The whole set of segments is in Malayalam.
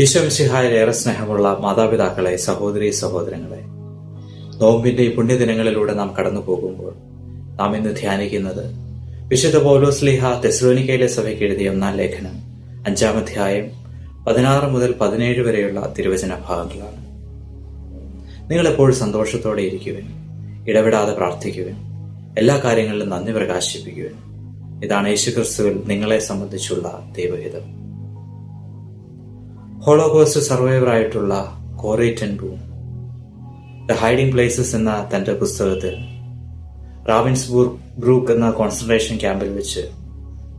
ഈശോമിശിഹായിൽ ഏറെ സ്നേഹമുള്ള മാതാപിതാക്കളെ സഹോദരി സഹോദരങ്ങളെ നോമ്പിന്റെ ഈ പുണ്യദിനങ്ങളിലൂടെ നാം കടന്നു പോകുമ്പോൾ നാം ഇന്ന് ധ്യാനിക്കുന്നത് വിശുദ്ധ പൗലോസ് പൗലോസ്ലിഹ തെസ്ലോനിക്കയിലെ സഭയ്ക്ക് എഴുതിയ ഒന്നാം ലേഖനം അഞ്ചാം അധ്യായം പതിനാറ് മുതൽ പതിനേഴ് വരെയുള്ള തിരുവചന ഭാഗങ്ങളാണ്. നിങ്ങൾ എപ്പോഴും സന്തോഷത്തോടെ ഇരിക്കുവൻ ഇടപെടാതെ പ്രാർത്ഥിക്കുവൻ എല്ലാ കാര്യങ്ങളിലും നന്ദി പ്രകാശിപ്പിക്കുവൻ. ഇതാണ് യേശുക്രിസ്തുവിൽ നിങ്ങളെ സംബന്ധിച്ചുള്ള ദൈവഹിതം. ഹോളോകോസ്റ്റ് സർവൈവർ ആയിട്ടുള്ള Corrie ten Boom the hiding places എന്ന തന്റെ പുസ്തകത്തിൽ റാവിൻസ്ബൂർ ബ്രൂക്ക് എന്ന കോൺസെൻട്രേഷൻ ക്യാമ്പിൽ വെച്ച്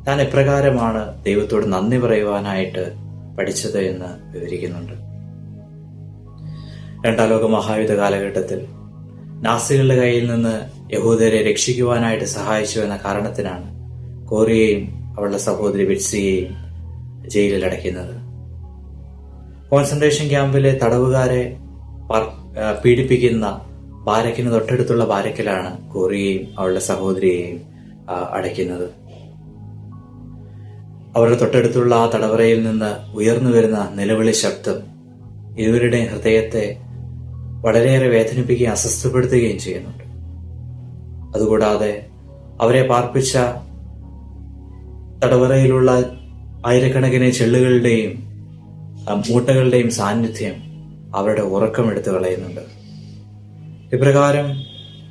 താൻ എപ്രകാരമാണ് ദൈവത്തോട് നന്ദി പറയുവാനായിട്ട് പഠിച്ചത് എന്ന് വിവരിക്കുന്നുണ്ട്. രണ്ടാം ലോക മഹായുദ്ധ കാലഘട്ടത്തിൽ നാസികളുടെ കയ്യിൽ നിന്ന് യഹൂദരെ രക്ഷിക്കുവാനായിട്ട് സഹായിച്ചു എന്ന കാരണത്തിനാണ് കോറിയെയും അവളുടെ സഹോദരി ബിറ്റ്സിയെയും ജയിലിൽ അടയ്ക്കുന്നത്. കോൺസെൻട്രേഷൻ ക്യാമ്പിലെ തടവുകാരെ പീഡിപ്പിക്കുന്ന ബാരക്കിന് തൊട്ടടുത്തുള്ള ബാരക്കിലാണ് കോറിയെയും അവളുടെ സഹോദരിയെയും അടയ്ക്കുന്നത്. അവരുടെ തൊട്ടടുത്തുള്ള ആ തടവറയിൽ നിന്ന് ഉയർന്നു വരുന്ന നിലവിളി ശബ്ദം ഇരുവരുടെയും ഹൃദയത്തെ വളരെയേറെ വേദനിപ്പിക്കുകയും അസ്വസ്ഥപ്പെടുത്തുകയും ചെയ്യുന്നുണ്ട്. അതുകൂടാതെ അവരെ പാർപ്പിച്ച തടവറയിലുള്ള ആയിരക്കണക്കിന് ചെള്ളുകളുടെയും മൂട്ടകളുടെയും സാന്നിധ്യം അവരുടെ ഉറക്കം എടുത്തു കളയുന്നുണ്ട്. ഇപ്രകാരം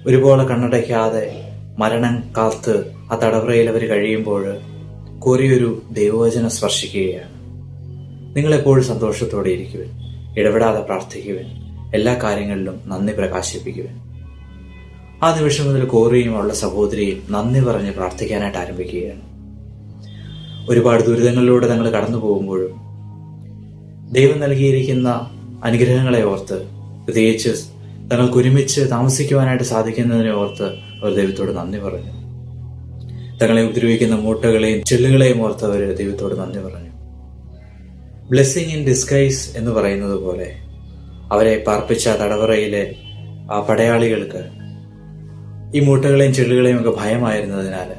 ഒരുപോലെ കണ്ണടയ്ക്കാതെ മരണം കാത്ത് ആ തടവറയിൽ അവർ കഴിയുമ്പോൾ കൊറിയൊരു ദൈവവചനം സ്പർശിക്കുകയാണ്. നിങ്ങളെപ്പോഴും സന്തോഷത്തോടെ ഇരിക്കുവൻ ഇടപെടാതെ പ്രാർത്ഥിക്കുവൻ എല്ലാ കാര്യങ്ങളിലും നന്ദി പ്രകാശിപ്പിക്കുവൻ. ആ നിമിഷം മുതൽ കോറിയും അവളുടെ സഹോദരിയും നന്ദി പറഞ്ഞ് പ്രാർത്ഥിക്കാനായിട്ട് ആരംഭിക്കുകയാണ്. ഒരുപാട് ദുരിതങ്ങളിലൂടെ തങ്ങൾ കടന്നു പോകുമ്പോഴും ദൈവം നൽകിയിരിക്കുന്ന അനുഗ്രഹങ്ങളെ ഓർത്ത് പ്രത്യേകിച്ച് തങ്ങൾക്ക് ഒരുമിച്ച് താമസിക്കുവാനായിട്ട് സാധിക്കുന്നതിനെ ഓർത്ത് അവർ ദൈവത്തോട് നന്ദി പറഞ്ഞു. തങ്ങളെ ഉപദ്രവിക്കുന്ന മൂട്ടകളെയും ചെല്ലുകളെയും ഓർത്ത് അവർ ദൈവത്തോട് നന്ദി പറഞ്ഞു. ബ്ലെസ്സിങ് ഇൻ ഡിസ്കൈസ് എന്ന് പറയുന്നത് പോലെ അവരെ പാർപ്പിച്ച തടവറയിലെ ആ പടയാളികൾക്ക് ഈ മൂട്ടകളെയും ചെള്ളുകളെയും ഒക്കെ ഭയമായിരുന്നതിനാൽ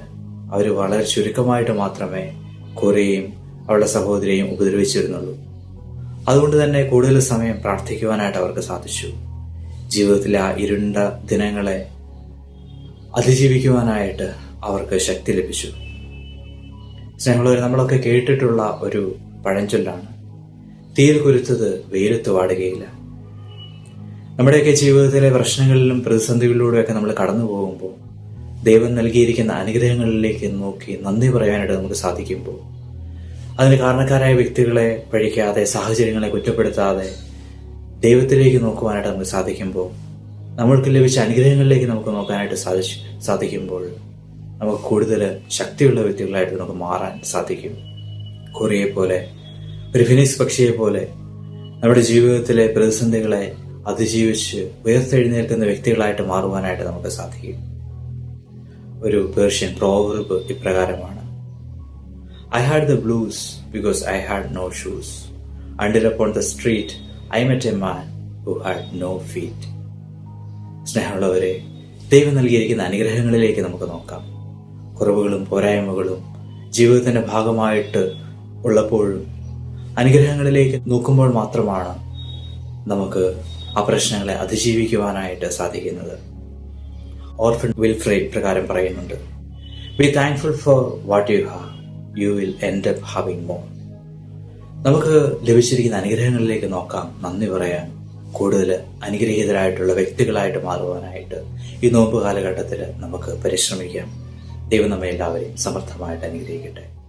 അവർ വളരെ ചുരുക്കമായിട്ട് മാത്രമേ കൊറിയയും അവളുടെ സഹോദരിയെയും ഉപദ്രവിച്ചിരുന്നുള്ളൂ. അതുകൊണ്ട് തന്നെ കൂടുതൽ സമയം പ്രാർത്ഥിക്കുവാനായിട്ട് അവർക്ക് സാധിച്ചു. ജീവിതത്തിലെ ആ ഇരുണ്ട ദിനങ്ങളെ അതിജീവിക്കുവാനായിട്ട് അവർക്ക് ശക്തി ലഭിച്ചു. സ്നേഹമുള്ളവർ നമ്മളൊക്കെ കേട്ടിട്ടുള്ള ഒരു പഴഞ്ചൊല്ലാണ് തീയിൽ കുരുത്തത് വെയിലത്ത് വാടുകയില്ല. നമ്മുടെയൊക്കെ ജീവിതത്തിലെ പ്രശ്നങ്ങളിലും പ്രതിസന്ധികളിലൂടെയൊക്കെ നമ്മൾ കടന്നു പോകുമ്പോൾ ദൈവം നൽകിയിരിക്കുന്ന അനുഗ്രഹങ്ങളിലേക്ക് നോക്കി നന്ദി പറയാനായിട്ട് നമുക്ക് സാധിക്കുമ്പോൾ അതിന് കാരണക്കാരായ വ്യക്തികളെ പഴിക്കാതെ സാഹചര്യങ്ങളെ കുറ്റപ്പെടുത്താതെ ദൈവത്തിലേക്ക് നോക്കുവാനായിട്ട് നമുക്ക് സാധിക്കുമ്പോൾ നമ്മൾക്ക് ലഭിച്ച അനുഗ്രഹങ്ങളിലേക്ക് നമുക്ക് നോക്കാനായിട്ട് സാധിച്ചു സാധിക്കുമ്പോൾ നമുക്ക് കൂടുതൽ ശക്തിയുള്ള വ്യക്തികളായിട്ട് നമുക്ക് മാറാൻ സാധിക്കും. കൊറിയെ പോലെ ഒരു ഫിനിക്സ് പക്ഷിയെ പോലെ നമ്മുടെ ജീവിതത്തിലെ പ്രതിസന്ധികളെ അതിജീവിച്ച് ഉയർത്തെഴുന്നേൽക്കുന്ന വ്യക്തികളായിട്ട് മാറുവാനായിട്ട് നമുക്ക് സാധിക്കും. ഒരു പേർഷ്യൻ പ്രോവർബ് ഇപ്രകാരമാണ്. I had the blues because I had no shoes. Until upon the street I met a man who had no feet. സ്നേഹമുള്ളവരെ ദൈവം നൽകിയിരിക്കുന്ന അനുഗ്രഹങ്ങളിലേക്ക് നമുക്ക് നോക്കാം കുറവുകളും പോരായ്മകളും ജീവിതത്തിന്റെ ഭാഗമായിട്ട് ഉള്ളപ്പോഴും അനുഗ്രഹങ്ങളിലേക്ക് നോക്കുമ്പോൾ മാത്രമാണ് നമുക്ക് ആ പ്രശ്നങ്ങളെ അതിജീവിക്കുവാനായിട്ട് സാധിക്കുന്നത് ഓർഫൻ വിൽഫ്രേ പ്രകാരം പറയുന്നുണ്ട് be thankful for what you have you will end up having more നമുക്ക് ലഭിച്ചിരിക്കുന്ന അനുഗ്രഹങ്ങളിലേക്ക് നോക്കാം. നന്ദി പറയാൻ. കൂടുതൽ അനുഗ്രഹീതരായിട്ടുള്ള വ്യക്തികളായിട്ട് മാറുവാനായിട്ട് ഈ നോമ്പ് കാലഘട്ടത്തിൽ നമുക്ക് പരിശ്രമിക്കാം. ദൈവം നമ്മെ എല്ലാവരെയും സമർത്ഥമായിട്ട് അനുഗ്രഹിക്കട്ടെ.